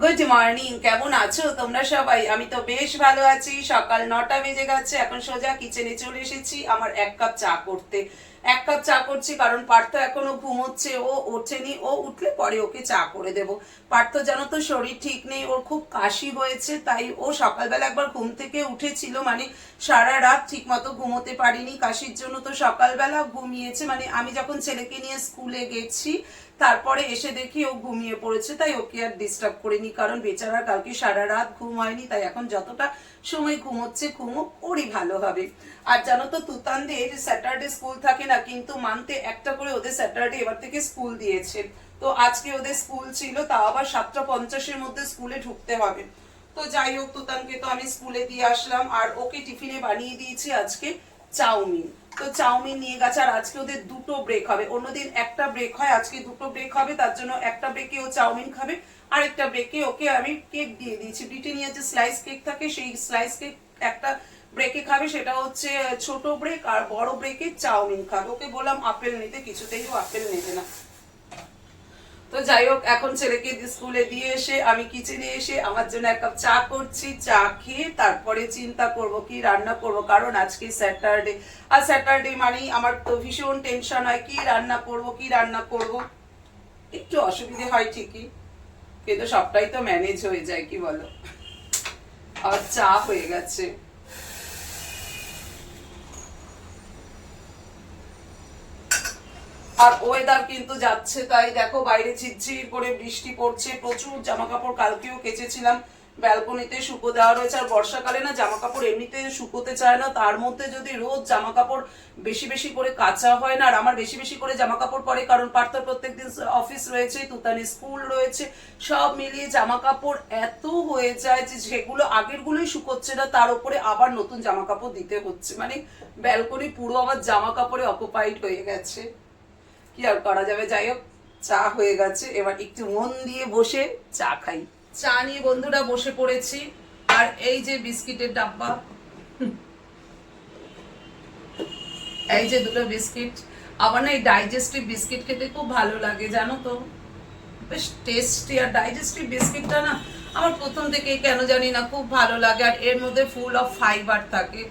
Good morning কেমন আছো তোমরা সবাই? আমি তো বেশ ভালো আছি। সকাল নটা বেজে গেছে, এখন সোজা কিচেনে চলে এসেছি, আমার এক কাপ চা করতে। এক কাপ চা করছি, কারণ পার্থ এখনও ঘুমোচ্ছে। ও ওঠেনি, ও উঠলে পরে ওকে চা করে দেব। পার্থ, জানো তো, শরীর ঠিক নেই, ওর খুব কাশি হয়েছে, তাই ও সকালবেলা একবার ঘুম থেকে উঠেছিল মানে সারা রাত ঠিক মতো ঘুমোতে পারিনি। কাশির জন্য তো সকালবেলা ঘুমিয়েছে মানে আমি যখন ছেলেকে নিয়ে স্কুলে গেছি, তারপরে এসে দেখি ও ঘুমিয়ে পড়েছে, তাই ওকে আর ডিস্টার্ব করিনি, কারণ বেচারা কালকে সারা রাত ঘুম হয়নি, তাই এখন যতটা সময় ঘুমোচ্ছে ঘুমো ওরই ভালো হবে। আর জানো তো, তুতানদের স্যাটারডে স্কুল থাকে না, কিন্তু মানতে একটা করে ওদের স্যাটারডে এবার থেকে স্কুল দিয়েছে। তো আজকে ওদের স্কুল ছিল, তাও আবার সাতটা পঞ্চাশের মধ্যে স্কুলে ঢুকতে হবে। তো যাই হোক, তুতানকে তো আমি স্কুলে দিয়ে আসলাম। আর ওকে টিফিনে বানিয়ে দিয়েছি আজকে চাউমিন। তো চাউমিন নিয়ে গেছে, আর আজকে ওদের দুটো ব্রেক হবে। অন্যদিন একটা ব্রেক হয়, আজকে দুটো ব্রেক হবে, তার জন্য একটা ব্রেকে ও চাউমিন খাবে। আরেকটা ব্রেকে ওকে আমি কেক দিয়ে দিয়েছি। ব্রিটেনিয়ার যে স্লাইস কেক থাকে, সেই স্লাইস কেক একটা ব্রেকে খাবে, সেটা হচ্ছে ছোট ব্রেক আর বড় ব্রেকে চাউমিন খাবে। ওকে বললাম, আপেল নিতে, কিছুতেই ও আপেল নেবে না। তো যাই হোক, এখন ছেলেকে স্কুলে দিয়ে এসে, আমি কিচেনে এসে আমার জন্য এক কাপ চা করছি। চা খেয়ে তারপরে চিন্তা করব কি রান্না করব, কারণ আজকে স্যাটারডে আর স্যাটারডে মানেই আমার তো ভীষণ টেনশন হয়, কি রান্না করব, কি রান্না করব। একটু অসুবিধে হয় ঠিকই, কিন্তু সবটাই তো ম্যানেজ হয়ে যায়, কি বলো? আর চা হয়ে গেছে। আর ওয়েদার কিন্তু যাচ্ছে তাই দেখো বাইরে ঝিরঝির করে বৃষ্টি পড়ছে, প্রচুর জামা কাপড় কালকেও কেচেছিলাম। ব্যালকনিতে শুকো দেওয়া রয়েছে, আর বর্ষাকালে না জামা কাপড় এমনিতে শুকোতে চায় না, তার মধ্যে যদি রোজ জামা কাপড় বেশি বেশি করে কাঁচা হয় না, আর আমার বেশি বেশি করে জামা কাপড় পরে, কারণ পার্থ প্রত্যেকদিন অফিস রয়েছে তুতানি স্কুল রয়েছে, সব মিলিয়ে জামা কাপড় এত হয়ে যায় যে যেগুলো আগের গুলোই শুকোচ্ছে না, তার উপরে আবার নতুন জামা কাপড় দিতে হচ্ছে। মানে ব্যালকনি পুরো আমার জামা কাপড়ে অকুপাইড হয়ে গেছে। কি আর করা যাবে? যাই হোক, চা হয়ে গেছে। এবার একটু মন দিয়ে বসে চা খাই। চা নিয়ে বন্ধুরা বসে পড়েছি। আর এই যে বিস্কিটের ডাব্বা। এই যে দুটো বিস্কিট। আমার না এই ডাইজেস্টিভ বিস্কিট খেতে খুব ভালো লাগে, জানো তো? বেশ টেস্টি আর ডাইজেস্টিভ বিস্কিটটা না, আমার প্রথম থেকে কেন জানি না, খুব ভালো লাগে। আর এর মধ্যে ফুল অফ ফাইবার থাকে।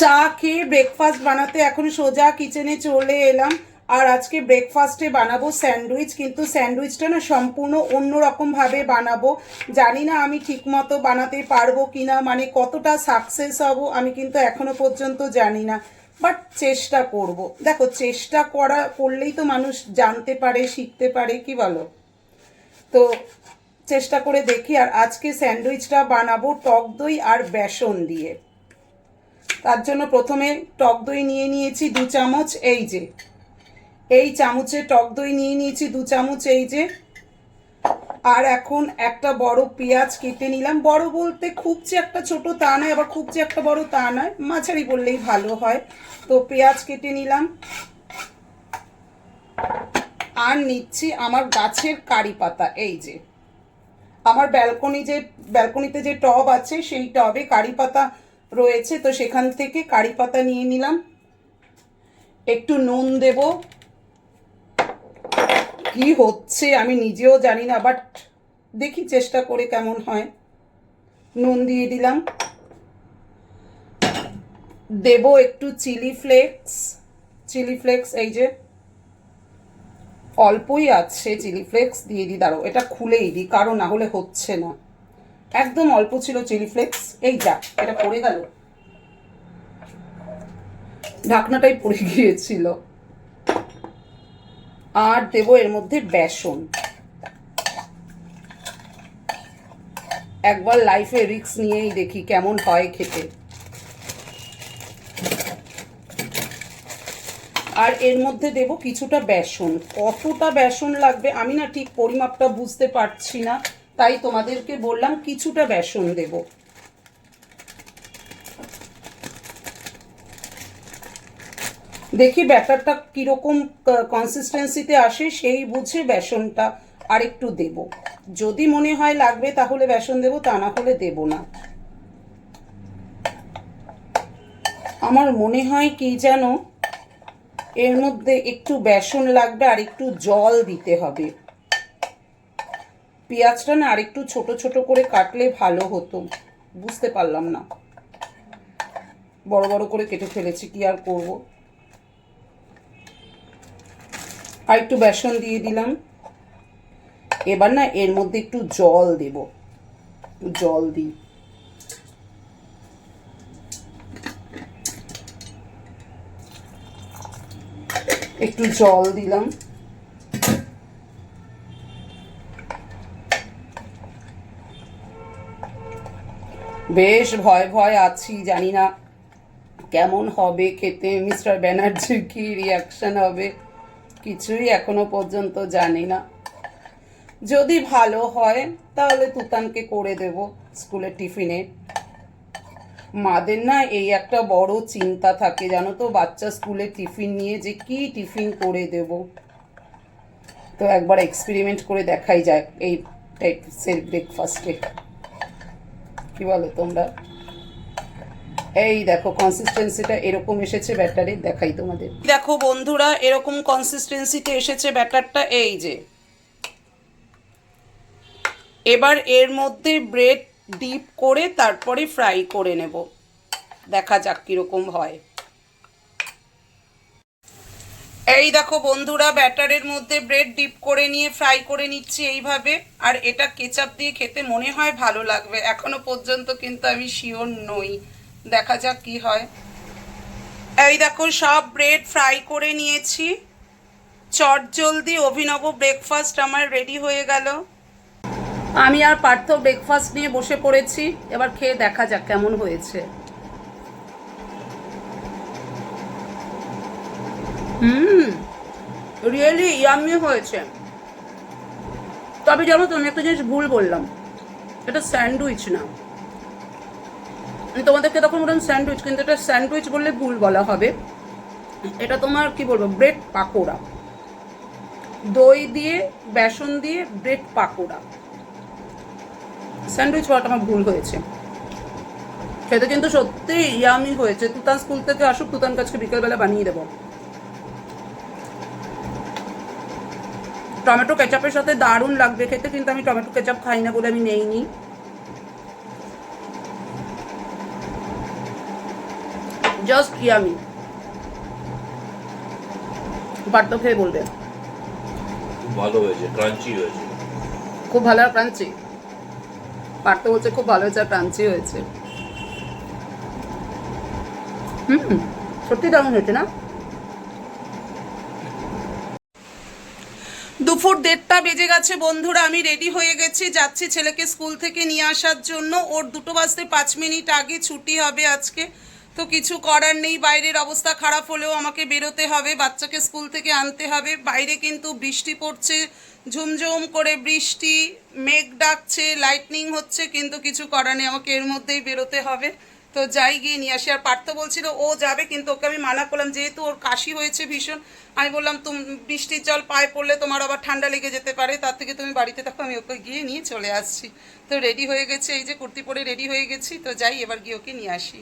চা খেয়ে ব্রেকফাস্ট বানাতে এখন সোজা কিচেনে চলে এলাম। আর আজকে ব্রেকফাস্টে বানাবো স্যান্ডউইচ কিন্তু স্যান্ডউইচটা না সম্পূর্ণ অন্য রকম বানাবো। জানি না আমি ঠিকমতো বানাতে পারব কি না মানে কতটা সাকসেস হব, আমি কিন্তু এখনও পর্যন্ত জানি না। বাট চেষ্টা করব। দেখো, চেষ্টা করা, করলেই তো মানুষ জানতে পারে, শিখতে পারে, কি বলো? তো চেষ্টা করে দেখি, আর আজকে স্যান্ডউইচটা বানাবো টক দই আর বেসন দিয়ে। তার জন্য প্রথমে টক দই নিয়ে নিয়েছি দু চামচ, এই যে। এই চামচে টক দই নিয়ে নিয়েছি দু চামচ, এই যে। আর এখন একটা বড় পেঁয়াজ কেটে নিলাম। বড় বলতে খুব যে একটা ছোট তা নয়, আবার খুব যে একটা বড় তা নয়, মাঝারি বললেই ভালো হয়। তো পেঁয়াজ কেটে নিলাম। আর নিচ্ছি আমার গাছের কারি পাতা, এই যে। আমার ব্যালকনি যে, ব্যালকনিতে যে টব আছে, সেই টবে কারি পাতা রয়েছে, তো সেখান থেকে কারি পাতা নিয়ে নিলাম। একটু নুন দেব। কি হচ্ছে আমি নিজেও জানি না বাট দেখি চেষ্টা করে কেমন হয়। নুন দিয়ে দিলাম। দেব একটু চিলি ফ্লেক্স। চিলি ফ্লেক্স, এই যে অল্পই আছে, চিলি ফ্লেক্স দিয়ে দিই। দাঁড়ো এটা খুলেই দিই, কারণ না হলে হচ্ছে না। একদম অল্প ছিল চিলি ফ্লেক্স এই যা, এটা পড়ে গেল। ঢাকনাটাই পড়ে গিয়েছিল। আর দেবো এর মধ্যে বেসন। একবার লাইফে রিক্স নিয়েই দেখি কেমন হয় খেতে। আর এর মধ্যে দেব কিছুটা বেসন। কতটা বেসন লাগবে আমি না ঠিক পরিমাপটা বুঝতে পারছি না। তাই তোমাদেরকে বললাম কিছুটা বেসন দেব। দেখি ব্যাটারটা কীরকম কনসিস্টেন্সিতে আসে সেই বুঝে বেসনটা আর একটু দেব। যদি মনে হয় লাগবে তাহলে বেসন দেব, তা না হলে দেব না। আমার মনে হয় কি যেন এর মধ্যে একটু বেসন লাগবে আর একটু জল দিতে হবে। পেঁয়াজটা না আরেকটু ছোট ছোট করে কাটলে ভালো হতো। বুঝতে পারলাম না। বড় বড় করে কেটে ফেলেছি, কি আর করব? আর একটু বেসন দিয়ে দিলাম। এবার না এর মধ্যে একটু জল দেব। জল দিই। একটু জল দিলাম। বেশ ভয় ভয় আছি, জানি না কেমন হবে খেতে। মিস্টার ব্যানার্জির কি রিয়াকশন হবে? কিছুই এখনও পর্যন্ত জানি না। যদি ভালো হয়, তাহলে তুতানকে করে দেব স্কুলের টিফিনে। মাদের না এই একটা বড় চিন্তা থাকে, জানো তো? বাচ্চা স্কুলে টিফিন নিয়ে যে কি টিফিন করে দেব। তো একবার এক্সপেরিমেন্ট করে দেখাই যায় এই টাইপসের ব্রেকফাস্টে কি বলো তোমরা? এই দেখো কনসিস্টেন্সিটা এরকম এসেছে ব্যাটারে, দেখাই তোমাদের। দেখো বন্ধুরা, এরকম কনসিস্টেন্সিতে এসেছে ব্যাটারটা এই যে। এবার এর মধ্যে ব্রেড ডিপ করে তারপরে ফ্রাই করে নেব। দেখা যাক কীরকম হয়। এই দেখো বন্ধুরা, ব্যাটারের মধ্যে ব্রেড ডিপ করে নিয়ে ফ্রাই করে নিচ্ছি এইভাবে। আর এটা কেচাপ দিয়ে খেতে মনে হয় ভালো লাগবে। এখনও পর্যন্ত কিন্তু আমি শিওর নই। দেখা যাক কি হয়। এই দেখো, সব ব্রেড ফ্রাই করে নিয়েছি। চট জলদি অভিনব ব্রেকফাস্ট আমার রেডি হয়ে গেল। আমি আর পার্থ ব্রেকফাস্ট নিয়ে বসে পড়েছি। এবার খেয়ে দেখা যাক কেমন হয়েছে। হুম রিয়েলি ইয়ামি হয়েছে। তবে জানো তো, আমি একটা জিনিস ভুল বললাম। এটা স্যান্ডউইচ না। তোমাদেরকে তখন বললাম স্যান্ডউইচ, কিন্তু এটা স্যান্ডউইচ বললে ভুল বলা হবে। এটা তোমার, কি বলব, ব্রেড পাকোড়া। দই দিয়ে, বেসন দিয়ে, ব্রেড পাকোড়া। স্যান্ডউইচ বলাটা আমার ভুল হয়েছে। খেতে কিন্তু সত্যি ইয়ামি হয়েছে। তুতান স্কুল থেকে আসুক তুতান কাছকে বিকেলবেলা বানিয়ে দেবো। টমেটো কেচাপের সাথে দারুণ লাগবে খেতে কিন্তু আমি টমেটো কেচাপ খাই না বলে আমি নেইনি। জাস্ট ইয়ামি পার্থ খেয়ে বলবে। খুব ভালো হয়েছে ক্রাঞ্চি হয়েছে। খুব ভালো আর ক্রাঞ্চি পার্থ বলছে খুব ভালো হয়েছে আর ক্রাঞ্চি হয়েছে। হুম সত্যি দারুণ হয়েছে না? দুপুর দেড়টা বেজে গেছে, বন্ধুরা, আমি রেডি হয়ে গেছি। যাচ্ছি ছেলেকে স্কুল থেকে নিয়ে আসার জন্য। ওর দুটো বাজতে পাঁচ মিনিট আগে ছুটি হবে আজকে। তো কিছু করার নেই, বাইরের অবস্থা খারাপ হলেও আমাকে বেরোতে হবে, বাচ্চাকে স্কুল থেকে আনতে হবে। বাইরে কিন্তু বৃষ্টি পড়ছে, ঝুমঝুম করে বৃষ্টি, মেঘ ডাকছে লাইটনিং হচ্ছে, কিন্তু কিছু করার নেই, আমাকে এর মধ্যেই বেরোতে হবে। তো যাই গিয়ে নিয়ে আসি। আর পার্থ বলছিল, ও যাবে, কিন্তু ওকে আমি মানা করলাম। যেহেতু ওর কাশি হয়েছে ভীষণ, আমি বললাম, তুমি, বৃষ্টির জল পায়ে পড়লে তোমার আবার ঠান্ডা লেগে যেতে পারে। তার থেকে তুমি বাড়িতে থাকো, আমি ওকে গিয়ে নিয়ে চলে আসছি। তো রেডি হয়ে গেছে, এই যে কুর্তি পরে রেডি হয়ে গেছি। তো যাই, এবার গিয়ে ওকে নিয়ে আসি।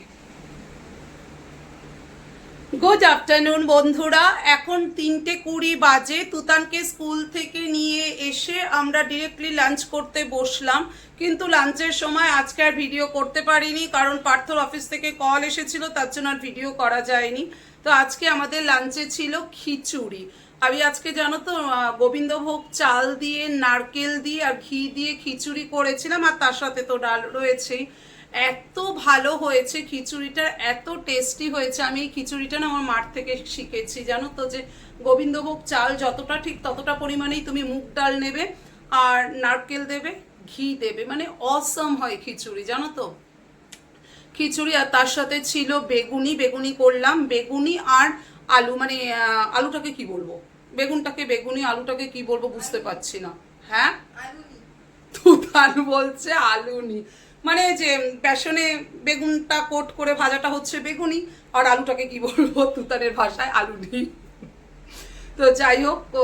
গুড আফটারনুন বন্ধুরা। এখন তিনটে কুড়ি বাজে। তুতানকে স্কুল থেকে নিয়ে এসে আমরা ডিরেক্টলি লাঞ্চ করতে বসলাম। কিন্তু লাঞ্চের সময় আজকে আর ভিডিও করতে পারিনি, কারণ পার্থর অফিস থেকে কল এসেছিল, তার জন্য আর ভিডিও করা যায়নি। তো আজকে আমাদের লাঞ্চে ছিল খিচুড়ি। আমি আজকে জানো তো গোবিন্দভোগ চাল দিয়ে, নারকেল দিয়ে আর ঘি দিয়ে খিচুড়ি করেছিলাম, আর তার সাথে তো ডাল রয়েছেই। এত ভালো হয়েছে খিচুড়িটা এত টেস্টি হয়েছে। আমি এই খিচুড়িটা না আমার মাঠ থেকে শিখেছি জানো তো যে গোবিন্দভোগ চাল যতটা ঠিক ততটা পরিমাণেই তুমি মুগ ডাল নেবে আর নারকেল দেবে ঘি দেবে। মানে অসম হয় খিচুড়ি জানো তো? খিচুড়ি আর তার সাথে ছিল বেগুনি বেগুনি করলাম। বেগুনি আর আলু মানে আলুটাকে কি বলব? বেগুনটাকে বেগুনি আলুটাকে কি বলব বুঝতে পারছি না। হ্যাঁ? তুতান বলছে আলুনি। মানে যে বেসনে বেগুনটা কোট করে ভাজাটা হচ্ছে বেগুনি, আর আলুটাকে কি বলব, তুতানের ভাষায় আলু আলুনি তো যাই হোক, তো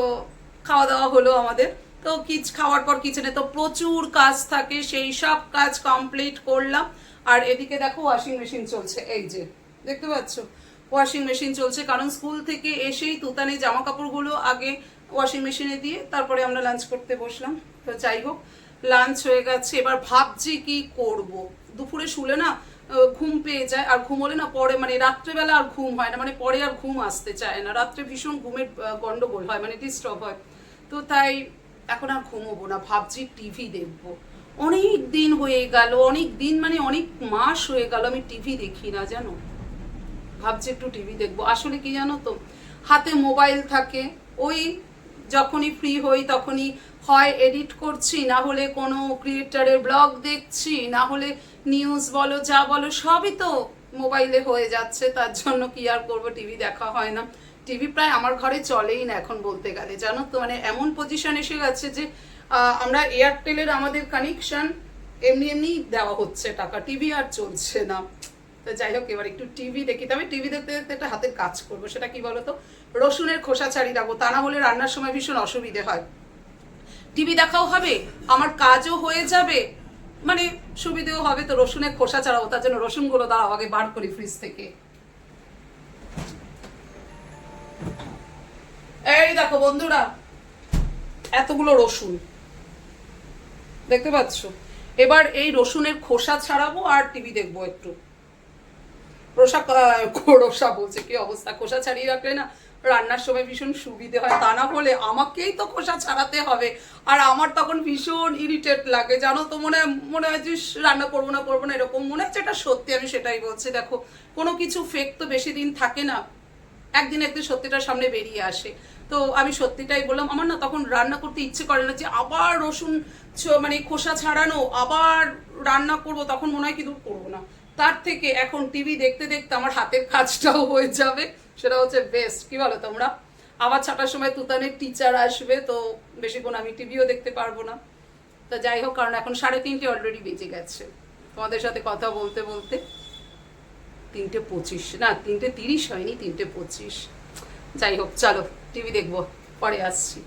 খাওয়া দাওয়া হলো আমাদের। তো কিচ, খাওয়ার পর কিচেনে তো প্রচুর কাজ থাকে, সেই সব কাজ কমপ্লিট করলাম। আর এদিকে দেখো ওয়াশিং মেশিন চলছে, এই যে, দেখতে পাচ্ছ? ওয়াশিং মেশিন চলছে, কারণ স্কুল থেকে এসেই তুতানি জামা কাপড়গুলো আগে ওয়াশিং মেশিনে দিয়ে তারপরে আমরা লাঞ্চ করতে বসলাম। তো যাই হোক লাঞ্চ হয়ে গেছে, এবার ভাবছি কি করব। দুপুরে শুলে না ঘুম পেয়ে যায়, আর ঘুম হলে না পরে মানে রাত্রেবেলা আর ঘুম হয় না মানে পরে আর ঘুম আসতে চায় না। রাত্রে ভীষণ ঘুমের গন্ডগোল হয় মানে ডিস্টার্ব হয়। তো তাই এখন আর ঘুমোবো না, ভাবছি টিভি দেখব। অনেক দিন হয়ে গেল, অনেক দিন মানে অনেক মাস হয়ে গেল, আমি টিভি দেখি না, জানো? ভাবছি একটু টিভি দেখব। আসলে কি জানো তো, হাতে মোবাইল থাকে, ওই যখনই ফ্রি হই তখনই হয় এডিট করছি, না হলে কোনো ক্রিয়েটারের ব্লগ দেখছি, না হলে নিউজ বলো, যা বলো, সবই তো মোবাইলে হয়ে যাচ্ছে, তার জন্য কি আর করব? টিভি দেখা হয় না। টিভি প্রায় আমার ঘরে চলেই না এখন বলতে গেলে। জানো তো মানে এমন পজিশন এসে গেছে যে আমরা এয়ারটেলের আমাদের কানেকশন এমনি এমনি দেওয়া হচ্ছে টাকা। টিভি আর চলছে না। তো যাই হোক, এবার একটু টিভি দেখি। তবে টিভি দেখতে দেখতে একটা হাতের কাজ করব। সেটা কি বলতো? রসুনের খোসা ছাড়িয়ে রাখব। তা না হলে রান্নার সময় ভীষণ অসুবিধে হয়। টিভি দেখাও হবে, আমার কাজও হয়ে যাবে। মানে সুবিধেও হবে তো রসুনের খোসা ছাড়াবো তার জন্য রসুনগুলো দাঁড়াও আগে বার করি ফ্রিজ থেকে। এই দেখো বন্ধুরা, এতগুলো রসুন। দেখতে পাচ্ছ? এবার এই রসুনের খোসা ছাড়াবো আর টিভি দেখব একটু। রসা রসা বলছে, কি অবস্থা? খোসা ছাড়িয়ে রাখলে না রান্নার সময় ভীষণ সুবিধে হয়, তা না হলে আমাকেই তো খোসা ছাড়াতে হবে। আর আমার তখন ভীষণ ইরিটেট লাগে, জানো তো, মনে মনে হয় যে রান্না করব না করব না, এরকম মনে হচ্ছে এটা সত্যি, আমি সেটাই বলছি। দেখো, কোনো কিছু ফেক তো বেশি দিন থাকে না, একদিন একদিন সত্যিটা সামনে বেরিয়ে আসে। তো আমি সত্যিটাই বললাম, আমার না তখন রান্না করতে ইচ্ছে করে না যে, আবার রসুন মানে খোসা ছাড়ানো, আবার রান্না করব, তখন মনে হয় কিন্তু করব না। তার থেকে এখন টিভি দেখতে দেখতে আমার হাতের কাজটাও হয়ে যাবে। সেটা হচ্ছে বেস্ট কি বলো তোমরা? আবার ছটার সময় তুতানের টিচার আসবে, তো বেশিক্ষণ আমি টিভিও দেখতে পারব না। তো যাই হোক, কারণ এখন সাড়ে তিনটে অলরেডি বেজে গেছে। তোমাদের সাথে কথা বলতে বলতে তিনটে পঁচিশ, না, তিনটে তিরিশ হয়নি, তিনটে পঁচিশ। যাই হোক, চলো টিভি দেখব, পরে আসছি।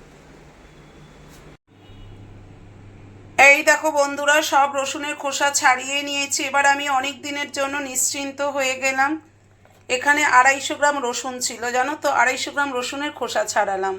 এই দেখো বন্ধুরা, সব রসুনের খোসা ছাড়িয়ে নিয়েছি। এবার আমি অনেক দিনের জন্য নিশ্চিন্ত হয়ে গেলাম। এখানে আড়াইশো গ্রাম রসুন ছিল জানো তো? আড়াইশো গ্রাম রসুনের খোসা ছাড়ালাম।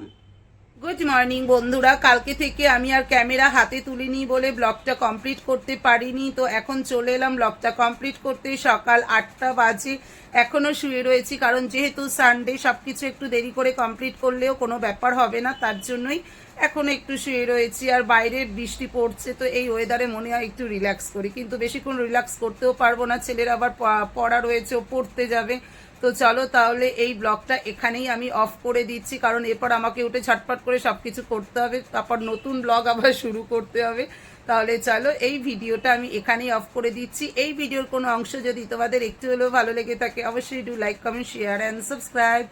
গুড মর্নিং বন্ধুরা। কালকে থেকে আমি আর ক্যামেরা হাতে তুলিনি বলে ব্লগটা কমপ্লিট করতে পারিনি। তো এখন চলে এলাম ব্লগটা কমপ্লিট করতে। সকাল আটটা বাজে। এখনও শুয়ে রয়েছি, কারণ যেহেতু সানডে সব কিছু একটু দেরি করে কমপ্লিট করলেও কোনো ব্যাপার হবে না, তার জন্যই এখন একটু শুয়ে রয়েছি। আর বাইরে বৃষ্টি পড়ছে, তো এই ওয়েদারে মনে হয় একটু রিল্যাক্স করি। কিন্তু বেশিক্ষণ রিল্যাক্স করতেও পারব না, ছেলের আবার পড়া রয়েছে, ও পড়তে যাবে। তো চলো তাহলে এই ব্লগটা এখানেই আমি অফ করে দিচ্ছি, কারণ এরপর আমাকে উঠে ছটপট করে সব কিছু করতে হবে, তারপর নতুন ব্লগ আবার শুরু করতে হবে। তাহলে চলো এই ভিডিওটা আমি এখানেই অফ করে দিচ্ছি। এই ভিডিওর কোনো অংশ যদি তোমাদের একটু হলেও ভালো লেগে থাকে, অবশ্যই do like comment share and subscribe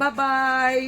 বা বাই